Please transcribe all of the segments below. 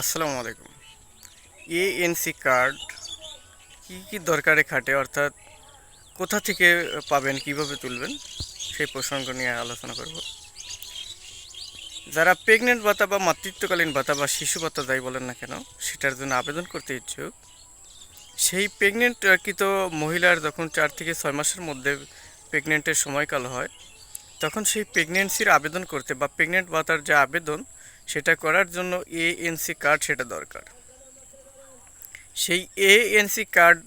আসসালামু আলাইকুম। ANC card কি কি দরকারে খাটে? অর্থাৎ কোথা থেকে পাবেন, কীভাবে তুলবেন? সেই প্রসঙ্গ নিয়ে আলোচনা করব। যারা প্রেগনেন্ট ভাতা বা মাতৃত্বকালীন ভাতা বা শিশু ভাতা যাই বলেন না কেন, সেটার জন্য আবেদন করতে ইচ্ছুক। সেই প্রেগনেন্টকৃত মহিলার যখন চার থেকে ছয় মাসের মধ্যে প্রেগনেন্টের সময়কাল হয়, তখন সেই প্রেগনেন্সির আবেদন করতে বা প্রেগনেন্ট ভাতার যে আবেদন সেটা করার জন্য এএনসি কার্ড সেটা দরকার। সেই এএনসি কার্ড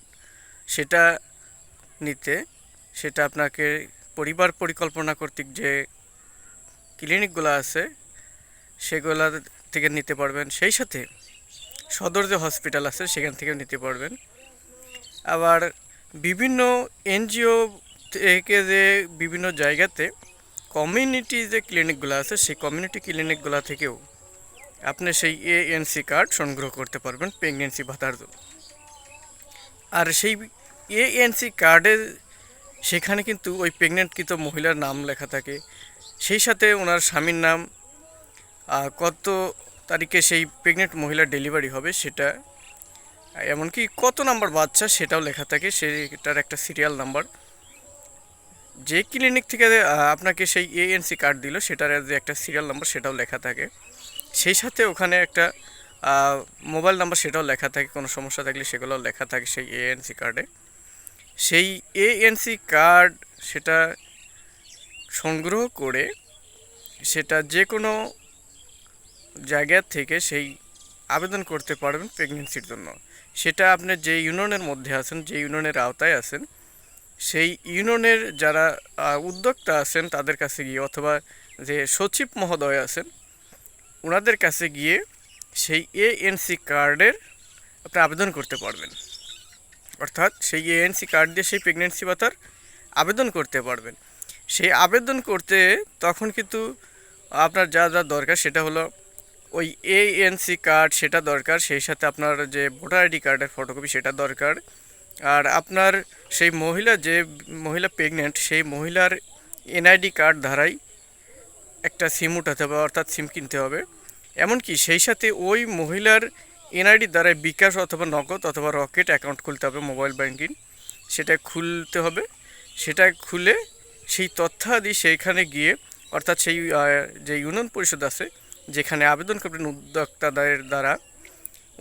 সেটা নিতে, সেটা আপনাকে পরিবার পরিকল্পনা কর্তৃক যে ক্লিনিকগুলো আছে, সেগুলা থেকে নিতে পারবেন। সেই সাথে সদর যে হসপিটাল আছে, সেখান থেকে নিতে পারবেন। আবার বিভিন্ন এনজিও থেকে যে বিভিন্ন জায়গাতে কমিউনিটি যে ক্লিনিকগুলো আছে, সেই কমিউনিটি ক্লিনিকগুলো থেকেও আপনি সেই এএনসি কার্ড সংগ্রহ করতে পারবেন প্রেগনেন্সি ভাতার জন্য। আর সেই এএনসি কার্ডে সেখানে কিন্তু ওই প্রেগনেন্টকৃত মহিলার নাম লেখা থাকে। সেই সাথে ওনার স্বামীর নাম কত তারিখে সেই প্রেগনেন্ট মহিলার ডেলিভারি হবে সেটা, এমনকি কত নাম্বার বাচ্চা সেটাও লেখা থাকে, সেটার একটা সিরিয়াল নাম্বার যে ক্লিনিক থেকে আপনাকে সেই এএনসি কার্ড দিল, সেটার যে একটা সিরিয়াল নাম্বার সেটাও লেখা থাকে। সেই সাথে ওখানে একটা মোবাইল নাম্বার সেটাও লেখা থাকে, কোনো সমস্যা থাকলে সেগুলোও লেখা থাকে সেই এএনসি কার্ডে সেই এএনসি কার্ড সেটা সংগ্রহ করে, সেটা যে কোনো জায়গা থেকে সেই আবেদন করতে পারবেন প্রেগনেন্সির জন্য। সেটা আপনি যে ইউনিয়নের মধ্যে আছেন, যে ইউনিয়নের আওতায় আছেন সেই ইউনিয়নের যারা উদ্যোক্তা আছেন তাদের কাছে গিয়ে অথবা যে সচিব মহোদয় আছেন ওনাদের কাছে গিয়ে সেই এএনসি কার্ডের আপনি আবেদন করতে পারবেন। অর্থাৎ সেই এএনসি কার্ড দিয়ে সেই প্রেগনেন্সি ভাতার আবেদন করতে পারবেন। সেই আবেদন করতে তখন কিন্তু আপনার যা যা দরকার সেটা হলো ওই এএনসি কার্ড সেটা দরকার, সেই সাথে আপনার যে ভোটার আইডি কার্ডের ফটোকপি সেটা দরকার। আর আপনার সেই মহিলা যে মহিলা প্রেগনেন্ট সেই মহিলার এনআইডি কার্ড ধারাই একটা সিম উঠাতে হবে, অর্থাৎ সিম কিনতে হবে। এমনকি সেই সাথে ওই মহিলার এনআইডি দ্বারাই বিকাশ অথবা নগদ অথবা রকেট অ্যাকাউন্ট খুলতে হবে মোবাইল ব্যাংকিং সেটা খুলতে হবে। সেটা খুলে সেই তথ্যাদি সেইখানে গিয়ে, অর্থাৎ সেই যে ইউনিয়ন পরিষদ আছে, যেখানে আবেদন করবেন উদ্যোক্তাদের দ্বারা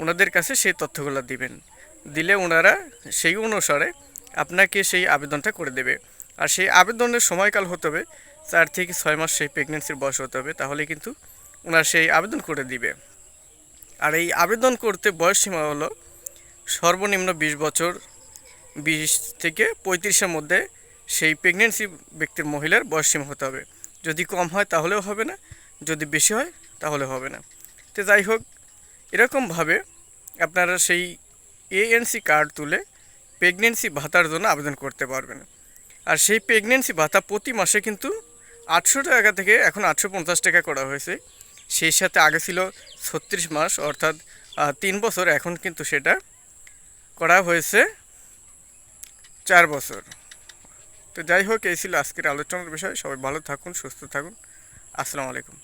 ওনাদের কাছে সেই তথ্যগুলো দিবেন। দিলে ওনারা সেই অনুসারে আপনাকে সেই আবেদনটা করে দেবে। আর সেই আবেদনের সময়কাল হতে হবে, চার থেকে ছয় মাস সেই প্রেগনেন্সির বয়স হতে হবে, তাহলে কিন্তু ওনার সেই আবেদন করে দিবে। আর এই আবেদন করতে বয়স সীমা হলো সর্বনিম্ন বিশ বছর, বিশ থেকে পঁয়ত্রিশের মধ্যে সেই প্রেগনেন্সি ব্যক্তির মহিলার বয়স সীমা হতে হবে। যদি কম হয় তাহলেও হবে না, যদি বেশি হয় তাহলে হবে না। তো যাই হোক, এরকমভাবে আপনারা সেই এএনসি কার্ড তুলে প্রেগনেন্সি ভাতার জন্য আবেদন করতে পারবেন। আর সেই প্রেগনেন্সি ভাতা প্রতি মাসে কিন্তু আটশো টাকা থেকে এখন আটশো পঞ্চাশ টাকা করা হয়েছে। সেই সাথে আগে ছিল ছত্রিশ মাস, অর্থাৎ তিন বছর, এখন কিন্তু সেটা করা হয়েছে চার বছর। তো যাই হোক, এই ছিল আজকের আলোচনার বিষয়। সবাই ভালো থাকুন, সুস্থ থাকুন। আসসালামু আলাইকুম।